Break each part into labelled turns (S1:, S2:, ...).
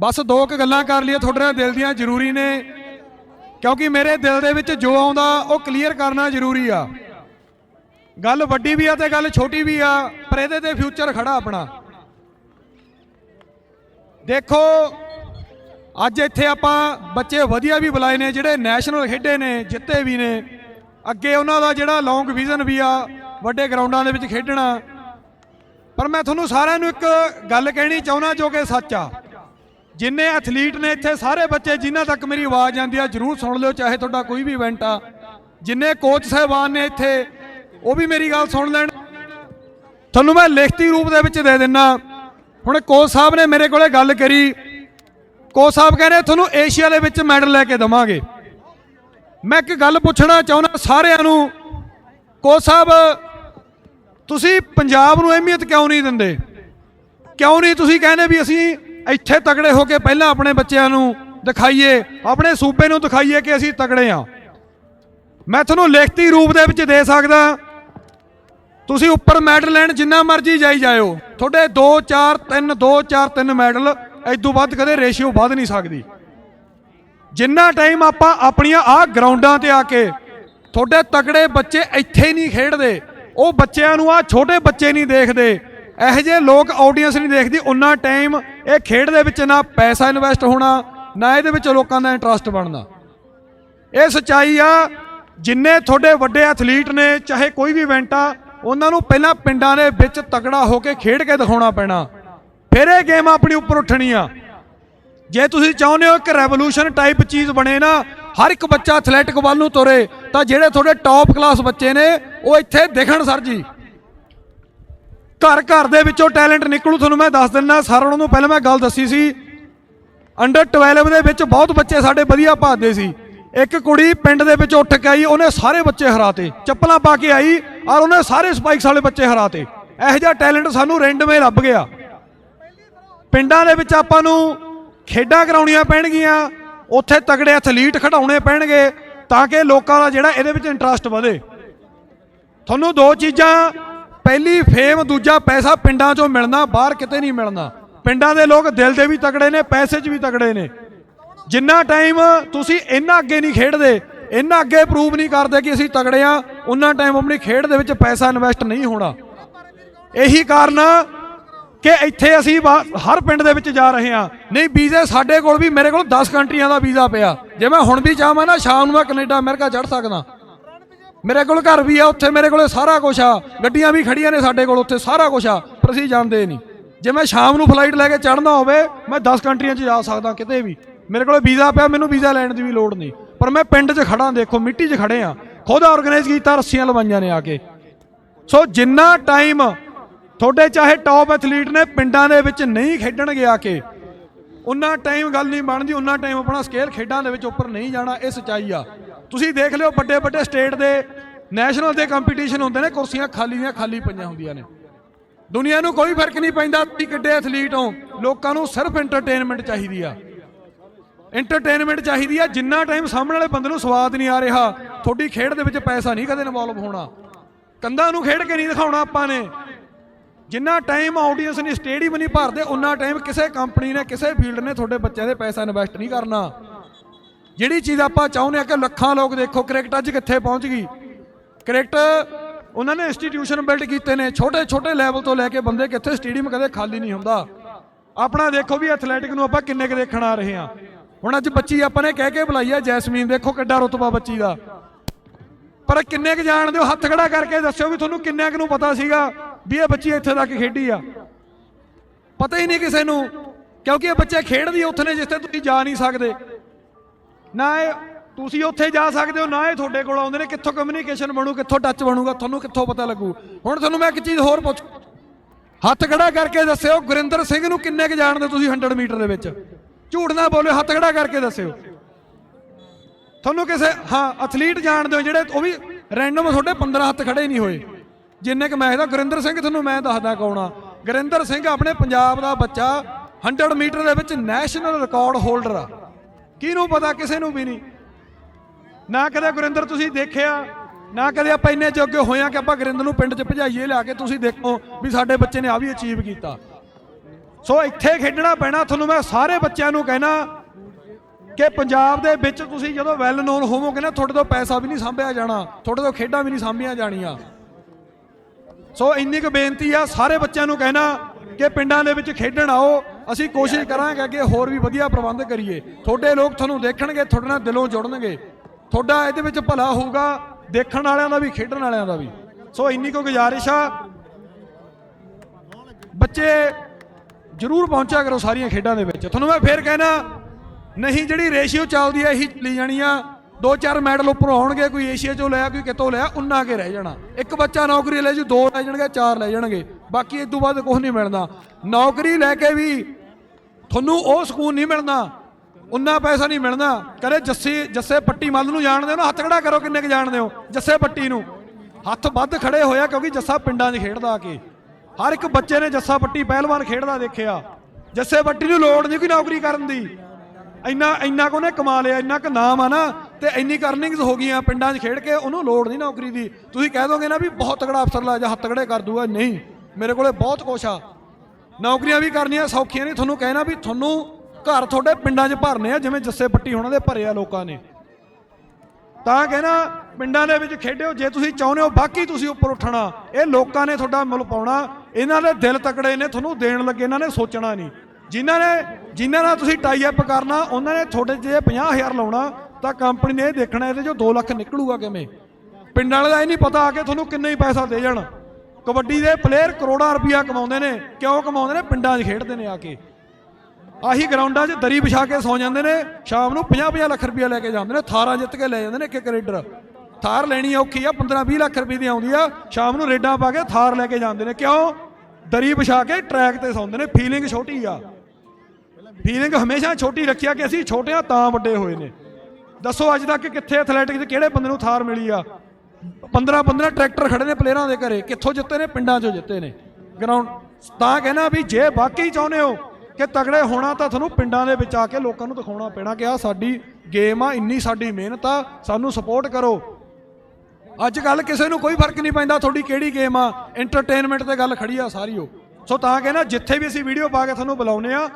S1: ਬਸ ਦੋ ਕੁ ਗੱਲਾਂ ਕਰ ਲਈਏ, ਤੁਹਾਡੇ ਨਾਲ ਦਿਲ ਦੀਆਂ ਜ਼ਰੂਰੀ ਨੇ। ਕਿਉਂਕਿ ਮੇਰੇ ਦਿਲ ਦੇ ਵਿੱਚ ਜੋ ਆਉਂਦਾ, ਉਹ ਕਲੀਅਰ ਕਰਨਾ ਜ਼ਰੂਰੀ ਆ। ਗੱਲ ਵੱਡੀ ਵੀ ਆ ਤੇ ਗੱਲ ਛੋਟੀ ਵੀ ਆ, ਪਰ ਇਹਦੇ ਤੇ ਫਿਊਚਰ ਖੜਾ ਆਪਣਾ। ਦੇਖੋ, ਅੱਜ ਇੱਥੇ ਆਪਾਂ ਬੱਚੇ ਵਧੀਆ ਵੀ ਬੁਲਾਏ ਨੇ, ਜਿਹੜੇ ਨੈਸ਼ਨਲ ਖੇਡੇ ਨੇ, ਜਿੱਤੇ ਵੀ ਨੇ। ਅੱਗੇ ਉਹਨਾਂ ਦਾ ਜਿਹੜਾ ਲੌਂਗ ਵਿਜ਼ਨ ਵੀ ਆ, ਵੱਡੇ ਗਰਾਊਂਡਾਂ ਦੇ ਵਿੱਚ ਖੇਡਣਾ। ਪਰ ਮੈਂ ਤੁਹਾਨੂੰ ਸਾਰਿਆਂ ਨੂੰ ਇੱਕ ਗੱਲ ਕਹਿਣੀ ਚਾਹੁੰਦਾ ਜੋ ਕਿ ਸੱਚ ਆ। ਜਿੰਨੇ ਐਥਲੀਟ ਨੇ ਇੱਥੇ, ਸਾਰੇ ਬੱਚੇ ਜਿਨ੍ਹਾਂ ਤੱਕ ਮੇਰੀ ਆਵਾਜ਼ ਜਾਂਦੀ ਆ, ਜਰੂਰ ਸੁਣ ਲਿਓ, ਚਾਹੇ ਤੁਹਾਡਾ ਕੋਈ ਵੀ ਇਵੈਂਟ ਆ। ਜਿੰਨੇ ਕੋਚ ਸਹਿਬਾਨ ਨੇ ਇੱਥੇ, ਉਹ ਵੀ ਮੇਰੀ ਗੱਲ ਸੁਣ ਲੈਣ। ਤੁਹਾਨੂੰ ਮੈਂ ਲਿਖਤੀ ਰੂਪ ਦੇ ਵਿੱਚ ਦੇ ਦਿੰਨਾ। ਹੁਣ ਕੋਚ ਸਾਹਿਬ ਨੇ ਮੇਰੇ ਕੋਲੇ ਗੱਲ ਕਰੀ। ਕੋਚ ਸਾਹਿਬ ਕਹਿੰਦੇ, ਤੁਹਾਨੂੰ ਏਸ਼ੀਆ ਦੇ ਵਿੱਚ ਮੈਡਲ ਲੈ ਕੇ ਦਵਾਂਗੇ। ਮੈਂ ਇੱਕ ਗੱਲ ਪੁੱਛਣਾ ਚਾਹੁੰਦਾ ਸਾਰਿਆਂ ਨੂੰ। ਕੋਚ ਸਾਹਿਬ, ਤੁਸੀਂ ਪੰਜਾਬ ਨੂੰ ਅਹਿਮੀਅਤ ਕਿਉਂ ਨਹੀਂ ਦਿੰਦੇ? ਕਿਉਂ ਨਹੀਂ ਤੁਸੀਂ ਕਹਿੰਦੇ ਵੀ ਅਸੀਂ ਇੱਥੇ ਤਗੜੇ ਹੋ ਕੇ ਪਹਿਲਾਂ ਆਪਣੇ ਬੱਚਿਆਂ ਨੂੰ ਦਿਖਾਈਏ, ਆਪਣੇ ਸੂਬੇ ਨੂੰ ਦਿਖਾਈਏ ਕਿ ਅਸੀਂ ਤਗੜੇ ਆ ਮੈਂ ਤੁਹਾਨੂੰ ਲਿਖਤੀ ਰੂਪ ਦੇ ਵਿੱਚ ਦੇ ਸਕਦਾ। ਤੁਸੀਂ ਉੱਪਰ ਮੈਡਲ ਲੈਣ ਜਿੰਨਾ ਮਰਜ਼ੀ ਜਾਈ ਜਾਇਓ। ਤੁਹਾਡੇ 2 4 3 2 4 3 ਮੈਡਲ ਐਦੋਂ ਵੱਧ ਕਦੇ ਰੇਸ਼ੀਓ ਵੱਧ ਨਹੀਂ ਸਕਦੀ। ਜਿੰਨਾ ਟਾਈਮ ਆਪਾਂ ਆਪਣੀਆਂ ਆਹ ਗਰਾਊਂਡਾਂ ਤੇ ਆ ਕੇ ਤੁਹਾਡੇ ਤਕੜੇ ਬੱਚੇ ਇੱਥੇ ਨਹੀਂ ਖੇਡਦੇ, ਉਹ ਬੱਚਿਆਂ ਨੂੰ ਆ ਛੋਟੇ ਬੱਚੇ ਨਹੀਂ ਦੇਖਦੇ। ਇਹੋ ਜਿਹੇ ਲੋਕ ਆਡੀਅנס ਨਹੀਂ ਦੇਖਦੀ ਉਹਨਾਂ ਟਾਈਮ ਇਹ ਖੇਡ ਦੇ ਵਿੱਚ ਨਾ ਪੈਸਾ ਇਨਵੈਸਟ ਹੋਣਾ, ਨਾ ਇਹਦੇ ਵਿੱਚ ਲੋਕਾਂ ਦਾ ਇੰਟਰਸਟ ਬਣਨਾ। ਇਹ ਸਚਾਈ ਆ, ਜਿੰਨੇ ਤੁਹਾਡੇ ਵੱਡੇ ਐਥਲੀਟ ਨੇ, ਚਾਹੇ ਕੋਈ ਵੀ ਇਵੈਂਟ ਆ, ਉਹਨਾਂ ਨੂੰ ਪਹਿਲਾਂ ਪਿੰਡਾਂ ਦੇ ਵਿੱਚ ਤਕੜਾ ਹੋ ਕੇ ਖੇਡ ਕੇ ਦਿਖਾਉਣਾ ਪੈਣਾ। ਫਿਰ ਇਹ ਗੇਮ ਆਪਣੀ ਉੱਪਰ ਉੱਠਣੀ ਆ ਜੇ ਤੁਸੀਂ ਚਾਹੁੰਦੇ ਹੋ ਕਿ ਰੈਵੋਲੂਸ਼ਨ ਟਾਈਪ ਚੀਜ਼ ਬਣੇ ਨਾ, ਹਰ ਇੱਕ ਬੱਚਾ ਐਥਲੈਟਿਕ ਵੱਲ ਨੂੰ ਤੁਰੇ, ਤਾਂ ਜਿਹੜੇ ਤੁਹਾਡੇ ਟੌਪ ਕਲਾਸ ਬੱਚੇ ਨੇ, ਉਹ ਇੱਥੇ ਦਿਖਣ ਸਰ ਜੀ। ਘਰ ਘਰ ਦੇ ਵਿੱਚੋਂ ਟੈਲੈਂਟ ਨਿਕਲੂ, ਤੁਹਾਨੂੰ ਮੈਂ ਦੱਸ ਦਿੰਦਾ, ਸਾਰਿਆਂ ਨੂੰ ਪਹਿਲਾਂ ਮੈਂ ਗੱਲ ਦੱਸੀ ਸੀ। ਅੰਡਰ 12 ਦੇ ਵਿੱਚ ਬਹੁਤ ਬੱਚੇ ਸਾਡੇ ਵਧੀਆ ਭਾਦੇ ਸੀ। ਇੱਕ ਕੁੜੀ ਪਿੰਡ ਦੇ ਵਿੱਚ ਉੱਠ ਕੇ ਆਈ, ਉਹਨੇ ਸਾਰੇ ਬੱਚੇ ਹਰਾਤੇ। ਚੱਪਲਾਂ ਪਾ ਕੇ ਆਈ ਔਰ ਉਹਨੇ ਸਾਰੇ ਸਪਾਈਕਸ ਵਾਲੇ ਬੱਚੇ ਹਰਾਤੇ। ਇਹੋ ਜਿਹਾ ਟੈਲੈਂਟ ਸਾਨੂੰ ਰੈਂਡਮੇ ਲੱਭ ਗਿਆ। ਪਿੰਡਾਂ ਦੇ ਵਿੱਚ ਆਪਾਂ ਨੂੰ ਖੇਡਾਂ ਕਰਾਉਣੀਆਂ ਪੈਣਗੀਆਂ। ਉੱਥੇ ਤਗੜੇ ਐਥਲੀਟ ਖੜਾਉਣੇ ਪੈਣਗੇ ਤਾਂ ਕਿ ਲੋਕਾਂ ਦਾ ਜਿਹੜਾ ਇਹਦੇ ਵਿੱਚ ਇੰਟਰਸਟ ਵਧੇ। ਤੁਹਾਨੂੰ ਦੋ ਚੀਜ਼ਾਂ ਪਹਿਲੀ ਫੇਮ ਦੂਜਾ ਪੈਸਾ ਪਿੰਡਾਂ 'ਚੋਂ ਮਿਲਣਾ, ਬਾਹਰ ਕਿਤੇ ਨਹੀਂ ਮਿਲਣਾ। ਪਿੰਡਾਂ ਦੇ ਲੋਕ ਦਿਲ ਦੇ ਵੀ ਤਗੜੇ ਨੇ, ਪੈਸੇ 'ਚ ਵੀ ਤਗੜੇ ਨੇ। ਜਿੰਨਾ ਟਾਈਮ ਤੁਸੀਂ ਇਹਨਾਂ ਅੱਗੇ ਨਹੀਂ ਖੇਡਦੇ ਇਹਨਾਂ ਅੱਗੇ ਪ੍ਰੂਵ ਨਹੀਂ ਕਰਦੇ ਕਿ ਅਸੀਂ ਤਗੜੇ ਆ ਉਹਨਾਂ ਟਾਈਮ ਆਪਣੀ ਖੇਡ ਦੇ ਵਿੱਚ ਪੈਸਾ ਇਨਵੈਸਟ ਨਹੀਂ ਹੋਣਾ। ਇਹੀ ਕਾਰਨ ਕਿ ਇੱਥੇ ਅਸੀਂ ਬਾ- ਹਰ ਪਿੰਡ ਦੇ ਵਿੱਚ ਜਾ ਰਹੇ ਹਾਂ। ਨਹੀਂ, ਵੀਜ਼ੇ ਸਾਡੇ ਕੋਲ ਵੀ ਮੇਰੇ ਕੋਲ 10 ਕੰਟਰੀਆਂ ਦਾ ਵੀਜ਼ਾ ਪਿਆ। ਜੇ ਮੈਂ ਹੁਣ ਵੀ ਚਾਹਾਂ ਨਾ, ਸ਼ਾਮ ਨੂੰ ਮੈਂ ਕੈਨੇਡਾ, ਅਮਰੀਕਾ ਚੜ ਸਕਦਾ। ਮੇਰੇ ਕੋਲ ਘਰ ਵੀ ਆ, ਉੱਥੇ ਮੇਰੇ ਕੋਲੇ ਸਾਰਾ ਕੁਝ ਆ। ਗੱਡੀਆਂ ਵੀ ਖੜੀਆਂ ਨੇ ਸਾਡੇ ਕੋਲ, ਉੱਥੇ ਸਾਰਾ ਕੁਝ ਆ, ਪਰ ਅਸੀਂ ਜਾਂਦੇ ਨਹੀਂ। ਜੇ ਮੈਂ ਸ਼ਾਮ ਨੂੰ ਫਲਾਈਟ ਲੈ ਕੇ ਚੜਨਾ ਹੋਵੇ, ਮੈਂ 10 ਕੰਟਰੀਆਂ 'ਚ ਜਾ ਸਕਦਾ ਕਿਤੇ ਵੀ। ਮੇਰੇ ਕੋਲੇ ਵੀਜ਼ਾ ਪਿਆ, ਮੈਨੂੰ ਵੀਜ਼ਾ ਲੈਣ ਦੀ ਵੀ ਲੋੜ ਨਹੀਂ। ਪਰ ਮੈਂ ਪਿੰਡ 'ਚ ਖੜਾ ਦੇਖੋ, ਮਿੱਟੀ 'ਚ ਖੜੇ ਆ ਖੁਦ ਆਰਗੇਨਾਈਜ਼ ਕੀਤਾ, ਰੱਸੀਆਂ ਲਵਾਈਆਂ ਨੇ ਆ ਕੇ। ਸੋ ਜਿੰਨਾ ਟਾਈਮ ਤੁਹਾਡੇ ਚਾਹੇ ਟੌਪ ਐਥਲੀਟ ਨੇ, ਪਿੰਡਾਂ ਦੇ ਵਿੱਚ ਨਹੀਂ ਖੇਡਣਗੇ ਆ ਕੇ। ਉਨਾ ਟਾਈਮ ਗੱਲ ਨਹੀਂ ਬਣਦੀ, ਉਨਾ ਟਾਈਮ ਆਪਣਾ ਸਕੇਲ ਖੇਡਾਂ ਦੇ ਵਿੱਚ ਉੱਪਰ ਨਹੀਂ ਜਾਣਾ, ਇਹ ਸਚਾਈ ਆ। ਤੁਸੀਂ ਦੇਖ ਲਿਓ ਵੱਡੇ ਵੱਡੇ ਸਟੇਟ ਦੇ ਨੈਸ਼ਨਲ ਦੇ ਕੰਪੀਟੀਸ਼ਨ ਹੁੰਦੇ ਨੇ, ਕੁਰਸੀਆਂ ਖਾਲੀ ਦੀਆਂ ਖਾਲੀ ਪਈਆਂ ਹੁੰਦੀਆਂ ਨੇ। ਦੁਨੀਆ ਨੂੰ ਕੋਈ ਫ਼ਰਕ ਨਹੀਂ ਪੈਂਦਾ ਤੁਸੀਂ ਕਿੱਡੇ ਐਥਲੀਟ ਹੋ। ਲੋਕਾਂ ਨੂੰ ਸਿਰਫ ਐਂਟਰਟੇਨਮੈਂਟ ਚਾਹੀਦੀ ਆ। ਐਂਟਰਟੇਨਮੈਂਟ ਚਾਹੀਦੀ ਆ, ਜਿੰਨਾ ਟਾਈਮ ਸਾਹਮਣੇ ਵਾਲੇ ਬੰਦੇ ਨੂੰ ਸਵਾਦ ਨਹੀਂ ਆ ਰਿਹਾ, ਤੁਹਾਡੀ ਖੇਡ ਦੇ ਵਿੱਚ ਪੈਸਾ ਨਹੀਂ ਕਦੇ ਇਨਵੋਲਵ ਹੋਣਾ। ਕੰਧਾਂ ਨੂੰ ਖੇਡ ਕੇ ਨਹੀਂ ਦਿਖਾਉਣਾ ਆਪਾਂ ਨੇ। ਜਿੰਨਾ ਟਾਈਮ ਆਡੀਅנס ਨੇ ਸਟੇਡੀਅਮ ਨਹੀਂ ਭਰਦੇ, ਉਨਾ ਟਾਈਮ ਕਿਸੇ ਕੰਪਨੀ ਨੇ, ਕਿਸੇ ਫੀਲਡ ਨੇ ਤੁਹਾਡੇ ਬੱਚਿਆਂ ਦੇ ਪੈਸਾ ਇਨਵੈਸਟ ਨਹੀਂ ਕਰਨਾ। ਜਿਹੜੀ ਚੀਜ਼ ਆਪਾਂ ਚਾਹੁੰਦੇ ਆ ਕਿ ਲੱਖਾਂ ਲੋਕ ਦੇਖੋ, ਕ੍ਰਿਕਟ ਅੱਜ ਕਿੱਥੇ ਪਹੁੰਚ ਗਈ? ਕ੍ਰਿਕਟ ਉਹਨਾਂ ਨੇ ਇੰਸਟੀਟਿਊਸ਼ਨ ਬਿਲਡ ਕੀਤੇ ਨੇ ਛੋਟੇ ਛੋਟੇ ਲੈਵਲ ਤੋਂ ਲੈ ਕੇ ਬੰਦੇ ਕਿੱਥੇ ਸਟੇਡੀਅਮ ਕਦੇ ਖਾਲੀ ਨਹੀਂ ਹੁੰਦਾ। ਆਪਣਾ ਦੇਖੋ ਵੀ ਐਥਲੈਟਿਕ ਨੂੰ ਆਪਾਂ ਕਿੰਨੇ ਕੁ ਦੇਖਣ ਆ ਰਹੇ ਹਾਂ। ਹੁਣ ਅੱਜ ਬੱਚੀ ਆਪਾਂ ਨੇ ਕਹਿ ਕੇ ਬੁਲਾਈ ਆ, ਜੈਸਮੀਨ, ਦੇਖੋ ਕਿੱਡਾ ਰੁਤਬਾ ਬੱਚੀ ਦਾ। ਪਰ ਕਿੰਨੇ ਕੁ ਜਾਣਦੇ ਹੋ, ਹੱਥ ਖੜਾ ਕਰਕੇ ਦੱਸਿਓ ਵੀ ਤੁਹਾਨੂੰ ਕਿੰਨੇ ਕੁ ਨੂੰ ਪਤਾ ਸੀਗਾ ਵੀ ਇਹ ਬੱਚੀ ਇੱਥੇ ਤੱਕ ਖੇਡੀ ਆ। ਪਤਾ ਹੀ ਨਹੀਂ ਕਿਸੇ ਨੂੰ, ਕਿਉਂਕਿ ਇਹ ਬੱਚੇ ਖੇਡਦੀ ਉੱਥੇ ਨੇ ਜਿੱਥੇ ਤੁਸੀਂ ਜਾ ਨਹੀਂ ਸਕਦੇ। ਨਾ ਇਹ ਤੁਸੀਂ ਉੱਥੇ ਜਾ ਸਕਦੇ ਹੋ, ਨਾ ਇਹ ਤੁਹਾਡੇ ਕੋਲ ਆਉਂਦੇ ਨੇ। ਕਿੱਥੋਂ ਕਮਿਊਨੀਕੇਸ਼ਨ ਬਣੂ, ਕਿੱਥੋਂ ਟੱਚ ਬਣੂਗਾ, ਤੁਹਾਨੂੰ ਕਿੱਥੋਂ ਪਤਾ ਲੱਗੂ? ਹੁਣ ਤੁਹਾਨੂੰ ਮੈਂ ਇੱਕ ਚੀਜ਼ ਹੋਰ ਪੁੱਛ ਹੱਥ ਖੜਾ ਕਰਕੇ ਦੱਸਿਓ, ਗੁਰਿੰਦਰ ਸਿੰਘ ਨੂੰ ਕਿੰਨੇ ਕੁ ਜਾਣਦੇ ਤੁਸੀਂ 100 ਮੀਟਰ ਦੇ ਵਿੱਚ? ਝੂਠ ਨਾ ਬੋਲਿਓ, ਹੱਥ ਖੜਾ ਕਰਕੇ ਦੱਸਿਓ। ਤੁਹਾਨੂੰ ਕਿਸੇ ਹਾਂ ਐਥਲੀਟ ਜਾਣਦੇ ਹੋ ਜਿਹੜੇ ਉਹ ਵੀ ਰੈਂਡਮ ਤੁਹਾਡੇ 15 ਹੱਥ ਖੜੇ ਨਹੀਂ ਹੋਏ। ਜਿੰਨੇ ਕ ਮੈਂ ਦਾ ਗੁਰਿੰਦਰ ਸਿੰਘ ਤੁਹਾਨੂੰ ਮੈਂ ਦੱਸਦਾ ਕੌਣ ਆ। ਗੁਰਿੰਦਰ ਸਿੰਘ ਆਪਣੇ ਪੰਜਾਬ ਦਾ ਬੱਚਾ 100 ਮੀਟਰ ਦੇ ਵਿੱਚ ਨੈਸ਼ਨਲ ਰਿਕਾਰਡ ਹੋਲਡਰ ਆ। ਕਿਹਨੂੰ ਪਤਾ, ਕਿਸੇ ਨੂੰ ਵੀ ਨਹੀਂ। ਨਾ ਕਦੇ ਗੁਰਿੰਦਰ ਤੁਸੀਂ ਦੇਖਿਆ, ਨਾ ਕਦੇ ਆਪਾਂ ਇੰਨੇ ਜੋਗੇ ਹੋਇਆ ਕਿ ਆਪਾਂ ਗੁਰਿੰਦਰ ਨੂੰ ਪਿੰਡ 'ਚ ਭਜਾਈਏ, ਲਿਆ ਕੇ ਤੁਸੀਂ ਦੇਖੋ ਵੀ ਸਾਡੇ ਬੱਚੇ ਨੇ ਆ ਵੀ ਅਚੀਵ ਕੀਤਾ। ਸੋ ਇੱਥੇ ਖੇਡਣਾ ਪੈਣਾ, ਤੁਹਾਨੂੰ ਮੈਂ ਸਾਰੇ ਬੱਚਿਆਂ ਨੂੰ ਕਹਿਣਾ ਕਿ ਪੰਜਾਬ ਦੇ ਵਿੱਚ ਤੁਸੀਂ ਜਦੋਂ ਵੈਲ ਨੋਨ ਹੋਵੋਗੇ ਨਾ, ਤੁਹਾਡੇ ਤੋਂ ਪੈਸਾ ਵੀ ਨਹੀਂ ਸਾਂਭਿਆ ਜਾਣਾ, ਤੁਹਾਡੇ ਤੋਂ ਖੇਡਾਂ ਵੀ ਨਹੀਂ ਸਾਂਭੀਆਂ ਜਾਣੀਆਂ। ਸੋ ਇੰਨੀ ਕੁ ਬੇਨਤੀ ਆ, ਸਾਰੇ ਬੱਚਿਆਂ ਨੂੰ ਕਹਿਣਾ ਕਿ ਪਿੰਡਾਂ ਦੇ ਵਿੱਚ ਖੇਡਣ ਆਓ ਅਸੀਂ ਕੋਸ਼ਿਸ਼ ਕਰਾਂਗੇ ਅੱਗੇ ਹੋਰ ਵੀ ਵਧੀਆ ਪ੍ਰਬੰਧ ਕਰੀਏ। ਤੁਹਾਡੇ ਲੋਕ ਤੁਹਾਨੂੰ ਦੇਖਣਗੇ, ਤੁਹਾਡੇ ਨਾਲ ਦਿਲੋਂ ਜੁੜਨਗੇ। ਤੁਹਾਡਾ ਇਹਦੇ ਵਿੱਚ ਭਲਾ ਹੋਊਗਾ, ਦੇਖਣ ਵਾਲਿਆਂ ਦਾ ਵੀ, ਖੇਡਣ ਵਾਲਿਆਂ ਦਾ ਵੀ। ਸੋ ਇੰਨੀ ਕੁ ਗੁਜ਼ਾਰਿਸ਼ ਆ। ਬੱਚੇ ਜ਼ਰੂਰ ਪਹੁੰਚਿਆ ਕਰੋ ਸਾਰੀਆਂ ਖੇਡਾਂ ਦੇ ਵਿੱਚ। ਤੁਹਾਨੂੰ ਮੈਂ ਫੇਰ ਕਹਿਣਾ, ਨਹੀਂ ਜਿਹੜੀ ਰੇਸ਼ੀਓ ਚੱਲਦੀ ਹੈ ਇਹੀ ਲਈ ਜਾਣੀ ਆ। ਦੋ ਚਾਰ ਮੈਡਲ ਉੱਪਰੋਂ ਆਉਣਗੇ, ਕੋਈ ਏਸ਼ੀਆ ਚੋਂ ਲਿਆ, ਕੋਈ ਕਿਤੋਂ ਲਿਆ ਉਨਾ ਕੇ ਰਹਿ ਜਾਣਾ। ਇੱਕ ਬੱਚਾ ਨੌਕਰੀ ਲੈ ਜੂ, ਦੋ ਲੈ ਜਾਣਗੇ, ਚਾਰ ਲੈ ਜਾਣਗੇ। ਬਾਕੀ ਇਸ ਤੋਂ ਬਾਅਦ ਕੁਝ ਨਹੀਂ ਮਿਲਦਾ ਨੌਕਰੀ ਲੈ ਕੇ ਵੀ ਤੁਹਾਨੂੰ ਉਹ ਸਕੂਨ ਨਹੀਂ ਮਿਲਣਾ। ਉਨਾ ਪੈਸਾ ਨਹੀਂ ਮਿਲਣਾ। ਕਰੇ ਜੱਸੀ, ਜੱਸੇ ਪੱਟੀ ਮੱਲ ਨੂੰ ਜਾਣਦੇ ਹੋ ਨਾ, ਹੱਥ ਖੜਾ ਕਰੋ ਕਿੰਨੇ ਕੁ ਜਾਣਦੇ ਹੋ, ਜੱਸੇ ਪੱਟੀ ਨੂੰ। ਹੱਥ ਵੱਧ ਖੜੇ ਹੋਇਆ ਕਿਉਂਕਿ ਜੱਸਾ ਪਿੰਡਾਂ 'ਚ ਖੇਡਦਾ ਆ ਕੇ। ਹਰ ਇੱਕ ਬੱਚੇ ਨੇ ਜੱਸਾ ਪੱਟੀ ਪਹਿਲਵਾਨ ਖੇਡਦਾ ਦੇਖਿਆ। ਜੱਸੇ ਪੱਟੀ ਨੂੰ ਲੋੜ ਨਹੀਂ ਕੋਈ ਨੌਕਰੀ ਕਰਨ ਦੀ। ਇੰਨਾ ਇੰਨਾ ਕੋ ਨੇ ਕਮਾ ਲਿਆ, ਇੰਨਾ ਕੁ ਨਾਮ ਆ ਨਾ, ਤੇ ਇੰਨੀ ਕਰਨਿੰਗਸ ਹੋ ਗਈਆਂ ਪਿੰਡਾਂ 'ਚ ਖੇਡ ਕੇ, ਉਹਨੂੰ ਲੋੜ ਨਹੀਂ ਨੌਕਰੀ ਦੀ। ਤੁਸੀਂ ਕਹਿ ਦੋਗੇ ਨਾ ਵੀ ਬਹੁਤ ਤਗੜਾ ਅਫਸਰ ਲਾ, ਜਾ ਹੱਥ ਖੜੇ ਕਰ ਦੂਗਾ। ਨਹੀਂ, ਮੇਰੇ ਕੋਲੇ ਬਹੁਤ ਕੁਛ ਆ। ਨੌਕਰੀਆਂ ਵੀ ਕਰਨੀਆਂ ਸੌਖੀਆਂ ਨੇ। ਤੁਹਾਨੂੰ ਕਹਿਣਾ ਵੀ ਤੁਹਾਨੂੰ ਘਰ ਤੁਹਾਡੇ ਪਿੰਡਾਂ 'ਚ ਭਰਨੇ ਆ, ਜਿਵੇਂ ਜੱਸੇ ਪੱਟੀ ਹੋਣਾ ਦੇ ਭਰੇ ਆ ਲੋਕਾਂ ਨੇ। ਤਾਂ ਕਹਿਣਾ ਪਿੰਡਾਂ ਦੇ ਵਿੱਚ ਖੇਡਿਓ, ਜੇ ਤੁਸੀਂ ਚਾਹੁੰਦੇ ਹੋ ਬਾਕੀ ਤੁਸੀਂ ਉੱਪਰ ਉੱਠਣਾ, ਇਹ ਲੋਕਾਂ ਨੇ ਤੁਹਾਡਾ ਮੁੱਲ ਪਾਉਣਾ। ਇਹਨਾਂ ਦੇ ਦਿਲ ਤਕੜੇ ਨੇ, ਤੁਹਾਨੂੰ ਦੇਣ ਲੱਗੇ, ਇਹਨਾਂ ਨੇ ਸੋਚਣਾ ਨਹੀਂ। ਜਿਨ੍ਹਾਂ ਨੇ, ਜਿਨ੍ਹਾਂ ਨਾਲ ਤੁਸੀਂ ਟਾਈ ਅਪ ਕਰਨਾ, ਉਹਨਾਂ ਨੇ ਤੁਹਾਡੇ ਜੇ 50000 ਲਾਉਣਾ, ਤਾਂ ਕੰਪਨੀ ਨੇ ਇਹ ਦੇਖਣਾ, ਇਹਦੇ ਚੋਂ 2 ਲੱਖ ਨਿਕਲੂਗਾ ਕਿਵੇਂ? ਪਿੰਡ ਵਾਲੇ ਦਾ ਇਹ ਨਹੀਂ ਪਤਾ ਆ ਕੇ ਤੁਹਾਨੂੰ ਕਿੰਨਾ ਹੀ ਪੈਸਾ ਦੇ ਜਾਣ। ਕਬੱਡੀ ਦੇ ਪਲੇਅਰ ਕਰੋੜਾਂ ਰੁਪਇਆ ਕਮਾਉਂਦੇ ਨੇ, ਕਿਉਂ ਕਮਾਉਂਦੇ ਨੇ? ਪਿੰਡਾਂ 'ਚ ਖੇਡਦੇ ਨੇ ਆ ਕੇ। ਆਹੀ ਗਰਾਊਂਡਾਂ 'ਚ ਦਰੀ ਵਿਛਾ ਕੇ ਸੌ ਜਾਂਦੇ ਨੇ, ਸ਼ਾਮ ਨੂੰ 50-50 ਲੱਖ ਰੁਪਇਆ ਲੈ ਕੇ ਜਾਂਦੇ ਨੇ, ਥਾਰਾਂ ਜਿੱਤ ਕੇ ਲੈ ਜਾਂਦੇ ਨੇ ਇੱਕ ਇੱਕ ਰੇਡਰ। ਥਾਰ ਲੈਣੀ ਔਖੀ ਆ 15-20 ਲੱਖ ਰੁਪਏ ਦੀ ਆਉਂਦੀ ਆ, ਸ਼ਾਮ ਨੂੰ ਰੇਡਾਂ ਪਾ ਕੇ ਥਾਰ ਲੈ ਕੇ ਜਾਂਦੇ ਨੇ। ਕਿਉਂ? ਦਰੀ ਵਿਛਾ ਕੇ ਟਰੈਕ ਤੇ ਸੌਂਦੇ ਨੇ ਫੀਲਿੰਗ ਛੋਟੀ ਆ। ਫੀਲਿੰਗ ਹਮੇਸ਼ਾ ਛੋਟੀ ਰੱਖਿਆ ਕਿ ਅਸੀਂ ਛੋਟੇ ਆ ਤਾਂ ਵੱਡੇ ਹੋਏ ਨੇ। ਦੱਸੋ ਅੱਜ ਤੱਕ ਕਿੱਥੇ ਐਥਲੈਟਿਕ 'ਚ ਕਿਹੜੇ ਬੰਦੇ ਨੂੰ ਥਾਰ ਮਿਲੀ ਆ? 15 15 ਟਰੈਕਟਰ ਖੜੇ ਨੇ ਪਲੇਅਰਾਂ ਦੇ ਘਰੇ। ਕਿੱਥੋਂ ਜਿੱਤੇ ਨੇ? ਪਿੰਡਾਂ 'ਚੋਂ ਜਿੱਤੇ ਨੇ। ਗਰਾਊਂਡ ਤਾਂ ਕਹਿਣਾ ਵੀ ਜੇ ਵਾਕਈ ਚਾਹੁੰਦੇ ਹੋ ਕਿ ਤਗੜੇ ਹੋਣਾ ਤਾਂ ਤੁਹਾਨੂੰ ਪਿੰਡਾਂ ਦੇ ਵਿੱਚ ਆ ਕੇ ਲੋਕਾਂ ਨੂੰ ਦਿਖਾਉਣਾ ਪੈਣਾ ਕਿ ਆ ਸਾਡੀ ਗੇਮ ਆ, ਇੰਨੀ ਸਾਡੀ ਮਿਹਨਤ ਆ, ਸਾਨੂੰ ਸਪੋਰਟ ਕਰੋ। ਅੱਜ ਕੱਲ ਕਿਸੇ ਨੂੰ ਕੋਈ ਫ਼ਰਕ ਨਹੀਂ ਪੈਂਦਾ ਤੁਹਾਡੀ ਕਿਹੜੀ ਗੇਮ ਆ। ਐਂਟਰਟੇਨਮੈਂਟ ਤੇ ਗੱਲ ਖੜੀ ਆ ਸਾਰੀ ਉਹ। ਸੋ ਤਾਂ ਕਹਿੰਦਾ ਜਿੱਥੇ ਵੀ ਅਸੀਂ ਵੀਡੀਓ ਪਾ ਕੇ ਤੁਹਾਨੂੰ ਬੁਲਾਉਨੇ ਆ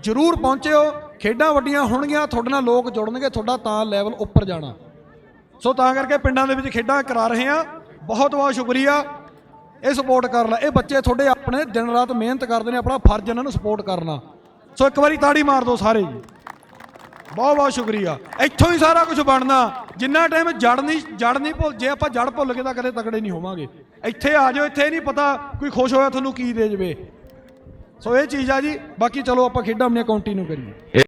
S1: ਜਰੂਰ ਪਹੁੰਚਿਓ। ਖੇਡਾਂ ਵੱਡੀਆਂ ਹੋਣਗੀਆਂ, ਤੁਹਾਡੇ ਨਾਲ ਲੋਕ ਜੁੜਨਗੇ, ਤੁਹਾਡਾ ਤਾਂ ਲੈਵਲ ਉੱਪਰ ਜਾਣਾ। ਸੋ ਤਾਂ ਕਰਕੇ ਪਿੰਡਾਂ ਦੇ ਵਿੱਚ ਖੇਡਾਂ ਕਰਾ ਰਹੇ ਆ ਬਹੁਤ ਬਹੁਤ ਸ਼ੁਕਰੀਆ। ਇਹ ਸਪੋਰਟ ਕਰ ਲੈ ਇਹ ਬੱਚੇ ਤੁਹਾਡੇ ਆਪਣੇ ਦਿਨ ਰਾਤ ਮਿਹਨਤ ਕਰਦੇ ਨੇ, ਆਪਣਾ ਫਰਜ਼ ਇਹਨਾਂ ਨੂੰ ਸਪੋਰਟ ਕਰਨਾ। ਸੋ ਇੱਕ ਵਾਰੀ ਤਾੜੀ ਮਾਰ ਦਿਓ ਸਾਰੇ ਜੀ। ਬਹੁਤ ਬਹੁਤ ਸ਼ੁਕਰੀਆ। ਇੱਥੋਂ ਹੀ ਸਾਰਾ ਕੁਝ ਬਣਨਾ। ਜਿੰਨਾ ਟਾਈਮ ਜੜ ਨਹੀਂ ਜੜ ਨਹੀਂ ਭੁੱਲ ਜੇ ਆਪਾਂ ਜੜ ਭੁੱਲ ਕੇ ਤਾਂ ਕਦੇ ਤਕੜੇ ਨਹੀਂ ਹੋਵਾਂਗੇ। ਇੱਥੇ ਆ ਜਾਓ, ਇੱਥੇ ਨਹੀਂ ਪਤਾ ਕੋਈ ਖੁਸ਼ ਹੋਇਆ ਤੁਹਾਨੂੰ ਕੀ ਦੇ ਜਵੇ। ਸੋ ਇਹ ਚੀਜ਼ ਆ ਜੀ। ਬਾਕੀ ਚਲੋ ਆਪਾਂ ਖੇਡਾਂ ਆਪਣੀਆਂ ਕੰਟੀਨਿਊ ਕਰੀਏ।